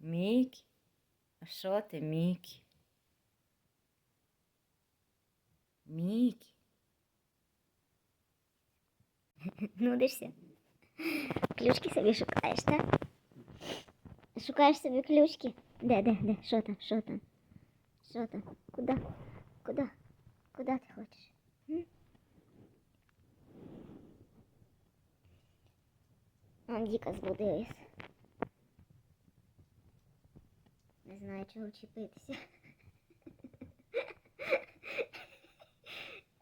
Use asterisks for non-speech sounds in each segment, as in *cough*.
Мікі? А що ти, Мікі? Мікі? Нудишся. Ключки собі шукаєш, так? Шукаєш собі ключки. Де, де, де? Що там? Що там? Що там? Куди? Куди? Куди ти хочеш? М? Он Діка збудилась. Чого чіпитися.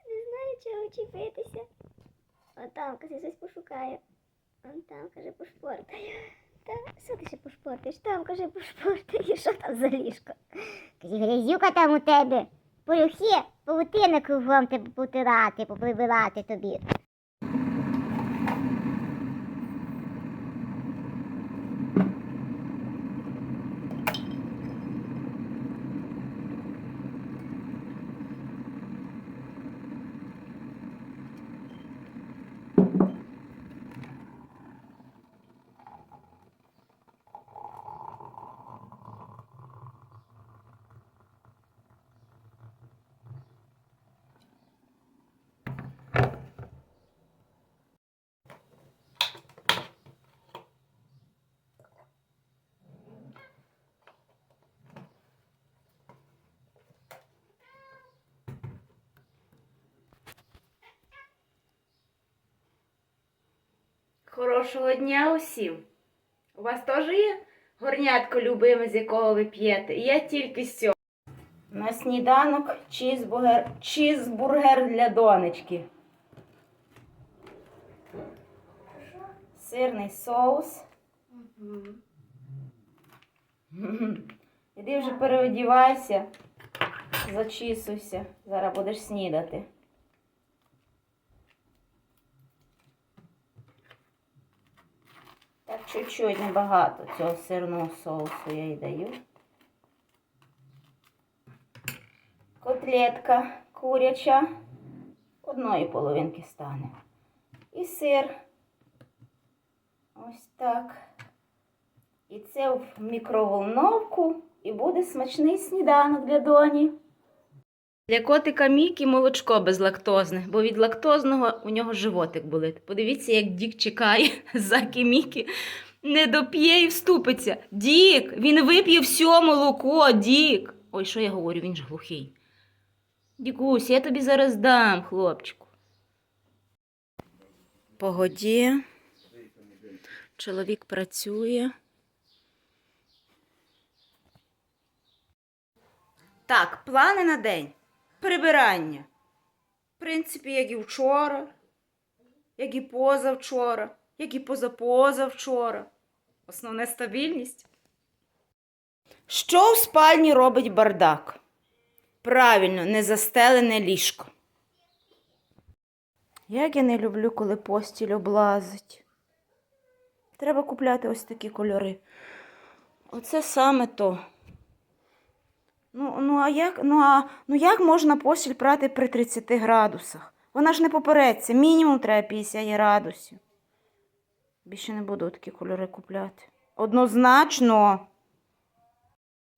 Не знаю, чого чіпитися. Он там, каже, щось пошукаю. Он там, каже, пошпортаю. Та що ти ще пошпортаєш? Там, каже, пошпортаю. Що там за ліжко? Каже, грязюка там у тебе. Полюхи, павутина кругом тебе потирати, поприбирати тобі. Хорошого дня усім. У вас теж є горнятко любиме, з якого ви п'єте? І я тільки з цього. На сніданок чізбургер, чізбургер для донечки. Сирний соус. Іди вже переодівайся, зачісуйся. Зараз будеш снідати. Чуть-чуть небагато цього сирного соусу я їй даю. Котлетка куряча. Одної половинки стане. І сир. Ось так. І це в мікроволновку. І буде смачний сніданок для доні. Для котика Мікі молочко безлактозне, бо від лактозного у нього животик болить. Подивіться, як Дік чекає, *laughs* заки Мікі не доп'є і вступиться. Дік, він вип'є все молоко, Дік. Ой, що я говорю, він ж глухий. Дікусь, я тобі зараз дам, хлопчику. Погоді. Чоловік працює. Так, плани на день. Прибирання. В принципі, як і вчора, як і позавчора, як і позапозавчора. Основне стабільність. Що в спальні робить бардак? Правильно, незастелене ліжко. Як я не люблю, коли постіль облазить. Треба купляти ось такі кольори. Оце саме то. Ну, ну, а як, ну, а, ну як можна постіль прати при 30 градусах? Вона ж не попереться, мінімум треба 50 градусів. Більше не буду такі кольори купляти. Однозначно.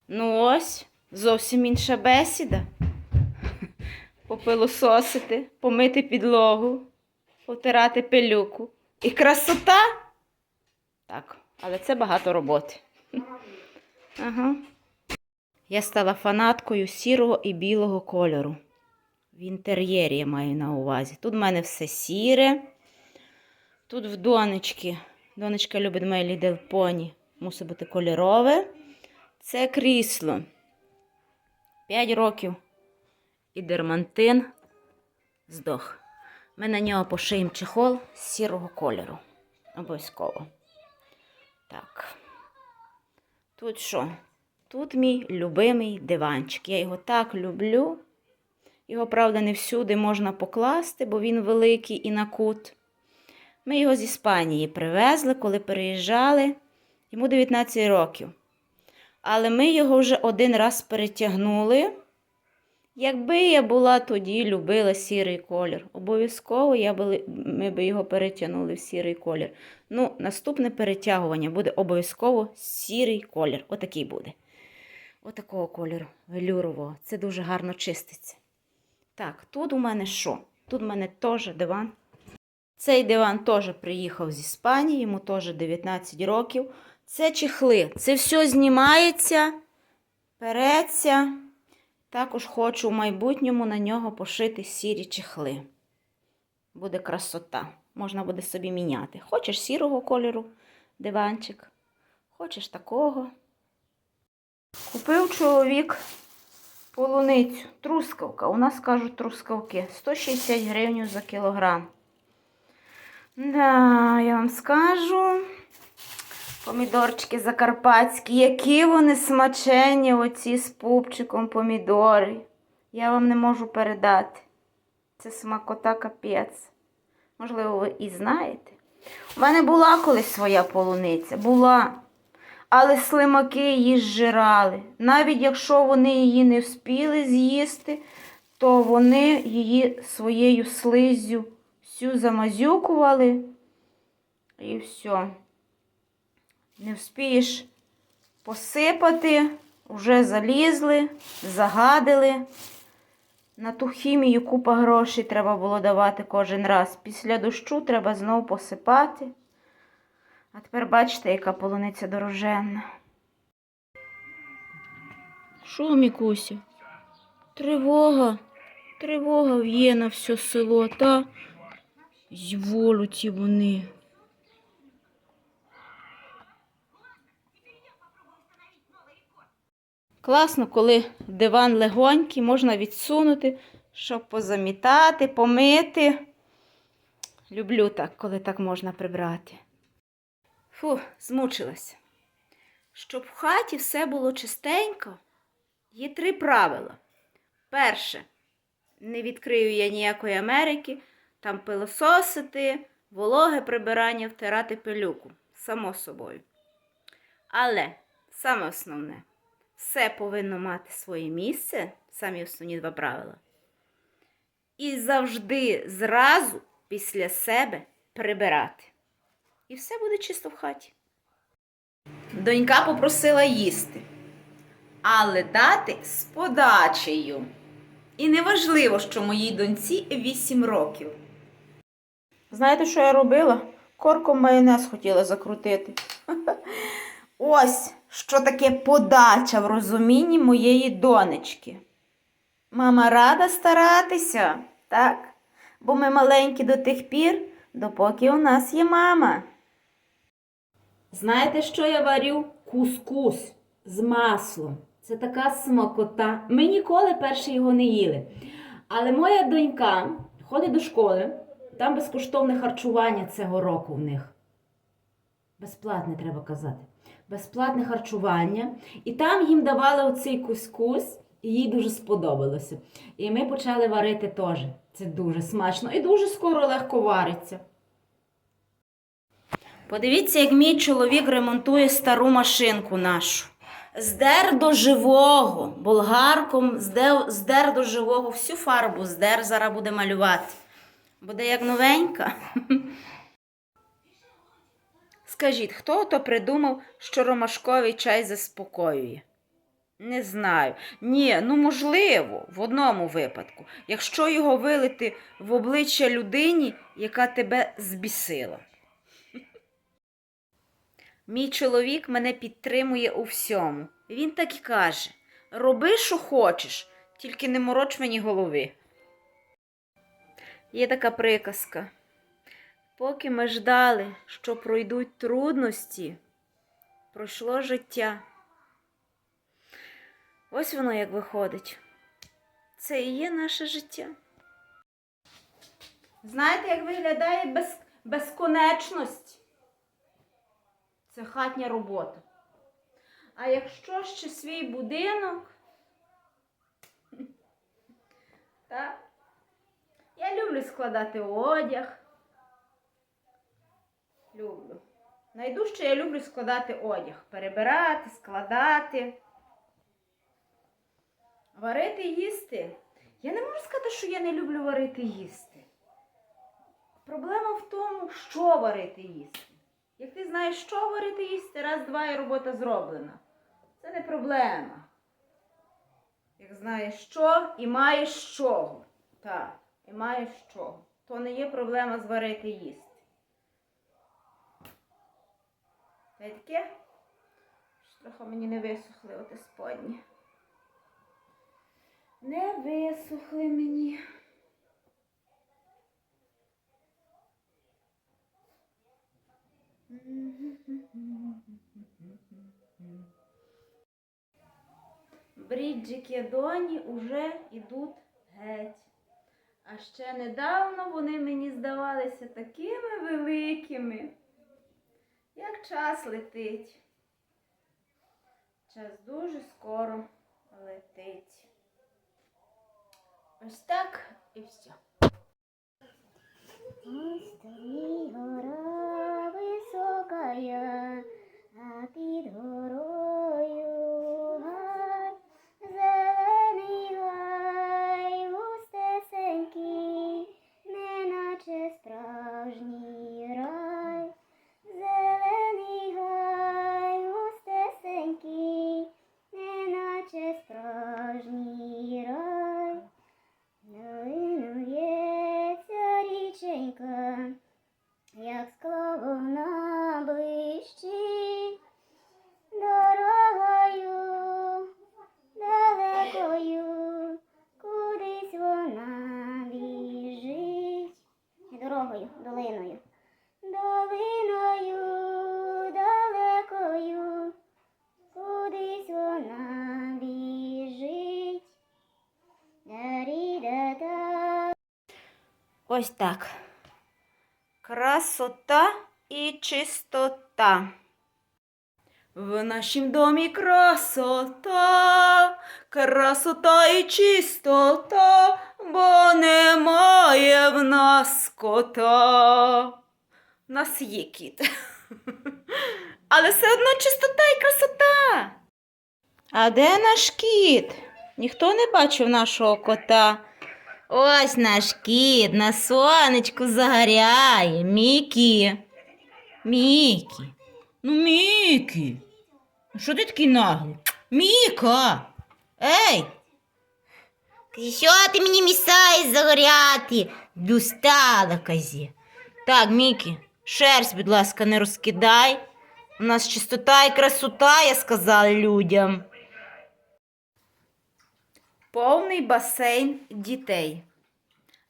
Ну ось, зовсім інша бесіда. *laughs* Попилососити, помити підлогу, потирати пилюку. І красота. Так, але це багато роботи. *laughs* Ага. Я стала фанаткою сірого і білого кольору. В інтер'єрі я маю на увазі. Тут в мене все сіре. Тут в донечки. Донечка любить My Little Pony. Мусить бути кольорове. Це крісло. 5 років. І дермантин здох. Ми на нього пошиємо чехол з сірого кольору. Обов'язково. Так. Тут що? Тут мій любимий диванчик. Я його так люблю. Його, правда, не всюди можна покласти, бо він великий і на кут. Ми його з Іспанії привезли, коли переїжджали. Йому 19 років. Але ми його вже один раз перетягнули, Якби я була тоді, любила сірий колір. Обов'язково я би, ми би його перетягнули в сірий колір. Ну, наступне перетягування буде обов'язково сірий колір. Отакий буде. Отакого кольору, велюрового. Це дуже гарно чиститься. Так, тут у мене що? Тут у мене теж диван. Цей диван теж приїхав з Іспанії, йому теж 19 років. Це чехли. Це все знімається, переться. Також хочу в майбутньому на нього пошити сірі чехли. Буде красота. Можна буде собі міняти. Хочеш сірого кольору диванчик, хочеш такого. Купив чоловік полуницю, трускавка. У нас кажуть трускавки. 160 гривень за кілограм. Да, я вам скажу. Помідорчики закарпатські, які вони смачені, оці з пупчиком помідори. Я вам не можу передати. Це смакота капець. Можливо, ви і знаєте. У мене була колись своя полуниця, була. Але слимаки її зжирали. Навіть якщо вони її не вспіли з'їсти, то вони її своєю слизю всю замазюкували. І все. Не вспієш посипати, вже залізли, загадили. На ту хімію купа грошей треба було давати кожен раз. Після дощу треба знову посипати. А тепер бачите, яка полуниця дороженна. Що, Мікуся? Тривога. Тривога в'є на все село, та зволюті вони. Класно, коли диван легонький, можна відсунути, щоб позамітати, помити. Люблю так, коли так можна прибрати. Фу, змучилася. Щоб в хаті все було чистенько, є три правила. Перше, не відкрию я ніякої Америки, там пилососити, вологе прибирання, втирати пилюку. Само собою. Але саме основне, все повинно мати своє місце, самі основні два правила. І завжди зразу після себе прибирати. І все буде чисто в хаті. Донька попросила їсти, але дати з подачею. І неважливо, що моїй доньці 8 років. Знаєте, що я робила? Корком майонез хотіла закрутити. *laughs* Ось що таке подача в розумінні моєї донечки. Мама рада старатися, так? Бо ми маленькі до тих пір, допоки у нас є мама. Знаєте, що я варю? Кускус з маслом. Це така смакота. Ми ніколи перше його не їли. Але моя донька ходить до школи, там безкоштовне харчування цього року в них. Безплатне треба казати. Безплатне харчування. І там їм давали оцей кускус, і їй дуже сподобалося. І ми почали варити теж. Це дуже смачно і дуже скоро легко вариться. Подивіться, як мій чоловік ремонтує стару машинку нашу. Здер до живого, болгарком здер, здер до живого, всю фарбу здер, зараз буде малювати. Буде як новенька. *laughs* Скажіть, хто то придумав, що ромашковий чай заспокоює? Не знаю. Ні, ну можливо, в одному випадку, якщо його вилити в обличчя людині, яка тебе збісила. Мій чоловік мене підтримує у всьому. Він так і каже: роби, що хочеш, тільки не мороч мені голови. Є така приказка. Поки ми ждали, що пройдуть трудності, пройшло життя. Ось воно як виходить. Це і є наше життя. Знаєте, як виглядає без... безконечність? Це хатня робота. А якщо ще свій будинок, *laughs* так? Я люблю складати одяг. Люблю. Найдужче я люблю складати одяг. Перебирати, складати. Варити їсти Я не можу сказати, що я не люблю варити їсти. Проблема в тому, що варити їсти. Як ти знаєш, що варити їсти, раз, два і робота зроблена. Це не проблема. Як знаєш що і маєш чого. Так, і маєш чого. То не є проблема зварити їсти. Та трохи мені не висохли оте сподні. Не висохли мені. Бріджики доні уже йдуть геть. А ще недавно вони мені здавалися такими великими. Як час летить. Час дуже скоро летить. Ось так і все. Ось тобі гора કય હાથી ધોરો Ось так. Красота і чистота. В нашім домі красота, красота і чистота, бо немає в нас кота. В нас є кіт. *laughs* Але все одно чистота і красота. А де наш кіт? Ніхто не бачив нашого кота. Ось наш кіт на сонечку загоряє. Мікі. Мікі. Ну, Мікі. Що ти такий наглий? Міка. Ей. Що ти мені місаєш загоряти? Дустала козі. Так, Мікі, шерсть, будь ласка, не розкидай. У нас чистота і красота, я сказала людям. Повний басейн дітей.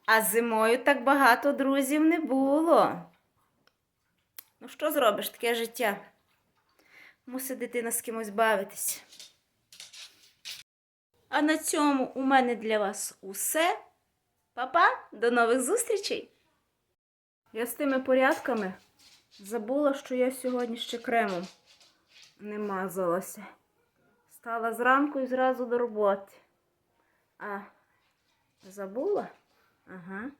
А зимою так багато друзів не було. Ну, що зробиш таке життя? Мусить дитина з кимось бавитись. А на цьому у мене для вас усе. Па-па, до нових зустрічей! Я з тими порядками забула, що я сьогодні ще кремом не мазалася. Стала зранку і зразу до роботи. А, забула? Ага.